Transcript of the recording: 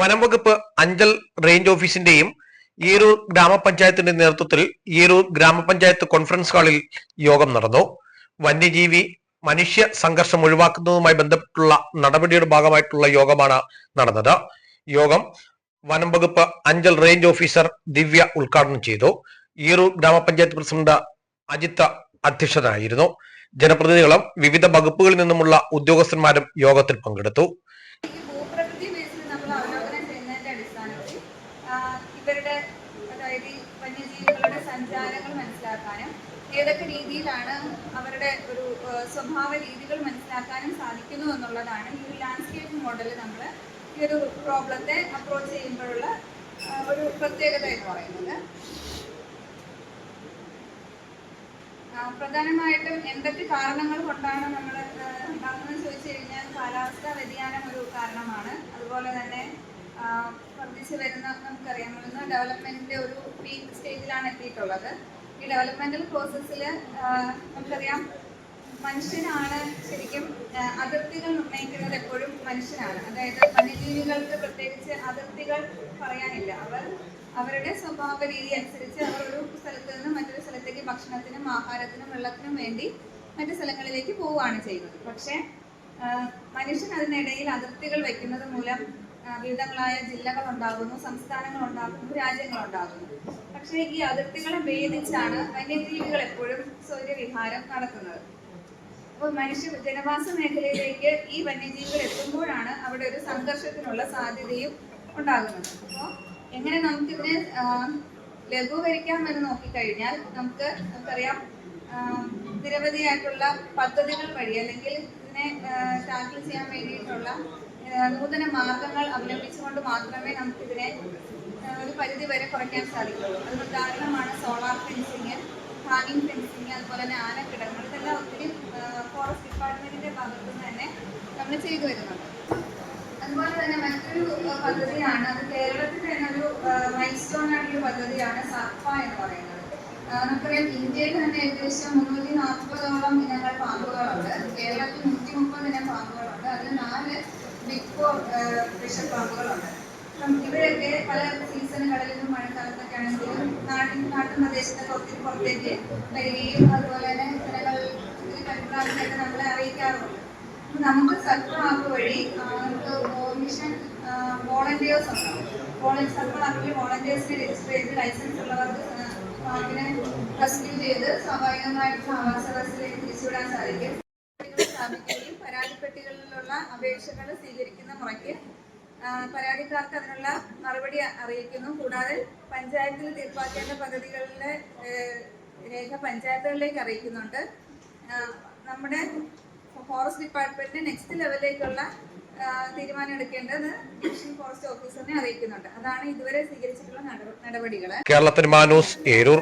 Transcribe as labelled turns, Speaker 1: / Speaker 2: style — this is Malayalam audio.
Speaker 1: വനംവകുപ്പ് അഞ്ചൽ റേഞ്ച് ഓഫീസിന്റെയും ഈരൂർ ഗ്രാമപഞ്ചായത്തിന്റെ നേതൃത്വത്തിൽ ഈരൂർ ഗ്രാമപഞ്ചായത്ത് കോൺഫറൻസ് ഹാളിൽ യോഗം നടന്നു. വന്യജീവി മനുഷ്യ സംഘർഷം ഒഴിവാക്കുന്നതുമായി ബന്ധപ്പെട്ടുള്ള നടപടിയുടെ ഭാഗമായിട്ടുള്ള യോഗമാണ് നടന്നത്. യോഗം വനംവകുപ്പ് അഞ്ചൽ റേഞ്ച് ഓഫീസർ ദിവ്യ ഉദ്ഘാടനം ചെയ്തു. ഈറൂർ ഗ്രാമപഞ്ചായത്ത് പ്രസിഡന്റ് അജിത്ത അധ്യക്ഷനായിരുന്നു. ജനപ്രതിനിധികളും വിവിധ വകുപ്പുകളിൽ നിന്നുമുള്ള ഉദ്യോഗസ്ഥന്മാരും യോഗത്തിൽ പങ്കെടുത്തു.
Speaker 2: ഇവരുടെ അതായത് ഈ വന്യജീവികളുടെ സഞ്ചാരങ്ങൾ മനസ്സിലാക്കാനും ഏതൊക്കെ രീതിയിലാണ് അവരുടെ ഒരു സ്വഭാവ രീതികൾ മനസ്സിലാക്കാനും സാധിക്കുന്നു എന്നുള്ളതാണ് ഈ ഒരു ലാൻഡ്സ്കേപ്പ് മോഡൽ നമ്മൾ ഈ ഒരു പ്രോബ്ലത്തെ അപ്രോച്ച് ചെയ്യുമ്പോഴുള്ള ഒരു പ്രത്യേകത എന്ന് പറയുന്നത്. പ്രധാനമായിട്ടും എന്തൊക്കെ കാരണങ്ങൾ കൊണ്ടാണ് നമ്മൾ ഉണ്ടാകുന്നത് ചോദിച്ചു കഴിഞ്ഞാൽ കാലാവസ്ഥാ വ്യതിയാനം ഒരു കാരണമാണ്. അതുപോലെ തന്നെ വർദ്ധിച്ചു വരുന്ന നമുക്കറിയാം ഡെവലപ്മെന്റിന്റെ ഒരു പീക്ക് സ്റ്റേജിലാണ് എത്തിയിട്ടുള്ളത്. ഈ ഡെവലപ്മെന്റൽ പ്രോസസ്സിൽ നമുക്കറിയാം മനുഷ്യനാണ് ശരിക്കും അതിർത്തികൾ നിർണയിക്കുന്നത് എപ്പോഴും മനുഷ്യനാണ്. അതായത് വന്യജീവികൾക്ക് പ്രത്യേകിച്ച് അതിർത്തികൾ പറയാനില്ല. അവർ അവരുടെ സ്വഭാവ രീതി അനുസരിച്ച് അവർ ഒരു സ്ഥലത്ത് നിന്ന് മറ്റൊരു സ്ഥലത്തേക്ക് ഭക്ഷണത്തിനും ആഹാരത്തിനും വെള്ളത്തിനും വേണ്ടി മറ്റു സ്ഥലങ്ങളിലേക്ക് പോവുകയാണ് ചെയ്യുന്നത്. പക്ഷേ മനുഷ്യൻ അതിനിടയിൽ അതിർത്തികൾ വയ്ക്കുന്നത് മൂലം വിവിധങ്ങളായ ജില്ലകൾ ഉണ്ടാകുന്നു സംസ്ഥാനങ്ങൾ ഉണ്ടാകുന്നു രാജ്യങ്ങൾ ഉണ്ടാകുന്നു പക്ഷേ ഈ അതിർത്തികളെ ഭേദിച്ചാണ് വന്യജീവികൾ എപ്പോഴും സൗര്യവിഹാരം നടത്തുന്നത്. അപ്പോൾ മനുഷ്യ ജനവാസ മേഖലയിലേക്ക് ഈ വന്യജീവികൾ എത്തുമ്പോഴാണ് അവിടെ ഒരു സംഘർഷത്തിനുള്ള സാധ്യതയും ഉണ്ടാകുന്നത്. അപ്പോൾ എങ്ങനെ നമുക്കിതിനെ ലഘൂകരിക്കാമെന്ന് നോക്കിക്കഴിഞ്ഞാൽ നമുക്ക് നമുക്കറിയാം നിരവധിയായിട്ടുള്ള പദ്ധതികൾ വഴി അല്ലെങ്കിൽ ഇതിനെ ടാക്കിൾ ചെയ്യാൻ വേണ്ടിയിട്ടുള്ള നൂതന മാർഗങ്ങൾ അവലംബിച്ചുകൊണ്ട് മാത്രമേ നമുക്കിതിനെ ഒരു പരിധി വരെ കുറയ്ക്കാൻ സാധിക്കുള്ളൂ അതിന് ഉദാഹരണമാണ് സോളാർ ഫെൻസിങ് ഹാങ്ങിങ് ഫെൻസിങ് അതുപോലെ തന്നെ ആനക്കിടങ്ങൾ. ഇതെല്ലാം ഒത്തിരി ഫോറസ്റ്റ് ഡിപ്പാർട്ട്മെന്റിന്റെ ഭാഗത്തു നിന്ന് തന്നെ നമ്മൾ ചെയ്തു വരുന്നുണ്ട്. അതുപോലെ തന്നെ മറ്റൊരു പദ്ധതിയാണ് അത് കേരളത്തിൽ തന്നെ ഒരു മൈൽ സ്റ്റോൺ ആയിട്ടുള്ള പദ്ധതിയാണ് സർഫ എന്ന് പറയുന്നത്. നമുക്കറിയാം ഇന്ത്യയിൽ തന്നെ ഏകദേശം മുന്നൂറ്റി നാൽപ്പതോളം ഇവരൊക്കെ പല സീസണുകളിലും മഴക്കാലത്തൊക്കെ ആണെങ്കിലും നാട്ടിൽ നാട്ടിൻ പ്രദേശത്തൊക്കെ ഒത്തിരി പുറത്തേക്ക് വരികയും അതുപോലെ തന്നെ ജനങ്ങൾ കണ്ടുപ്രാവശ്യമൊക്കെ നമ്മളെ അറിയിക്കാറുണ്ട്. നമുക്ക് സർക്കിൾ ആപ്പ് വഴി നമുക്ക് മിഷൻ വോളണ്ടിയേഴ്സ് ഉണ്ടാവും വോള- സർക്കാർ ആപ്പിൽ വോളണ്ടിയേഴ്സിനെ രജിസ്റ്റർ ചെയ്ത് ലൈസൻസ് ഉള്ളവർക്ക് പാർക്കിനെ റെസ്ക്യൂ ചെയ്ത് സ്വാഭാവികമായിട്ടുള്ള ആവാസ വ്യവസ്ഥയിലേക്ക് തിരിച്ചുവിടാൻ സാധിക്കും. സ്ഥാപിക്കുകയും പരാതിപ്പെട്ടികളിലുള്ള അപേക്ഷകൾ സ്വീകരിക്കുന്ന മുറയ്ക്ക് പരാതിക്കാർക്ക് അതിനുള്ള മറുപടി അറിയിക്കുന്നു. കൂടാതെ പഞ്ചായത്തിൽ തീർപ്പാക്കേണ്ട പദ്ധതികളിലെ രേഖ പഞ്ചായത്തുകളിലേക്ക് അറിയിക്കുന്നുണ്ട്. നമ്മുടെ ഫോറസ്റ്റ് ഡിപ്പാർട്ട്മെന്റ് നെക്സ്റ്റ് ലെവലിലേക്കുള്ള തീരുമാനം ഡിവിഷൻ ഫോറസ്റ്റ് ഓഫീസറിനെ അറിയിക്കുന്നുണ്ട്. അതാണ് ഇതുവരെ സ്വീകരിച്ചിട്ടുള്ള നടപടികൾ
Speaker 1: കേരളത്തിന് മാനൂസ് ഏരൂർ.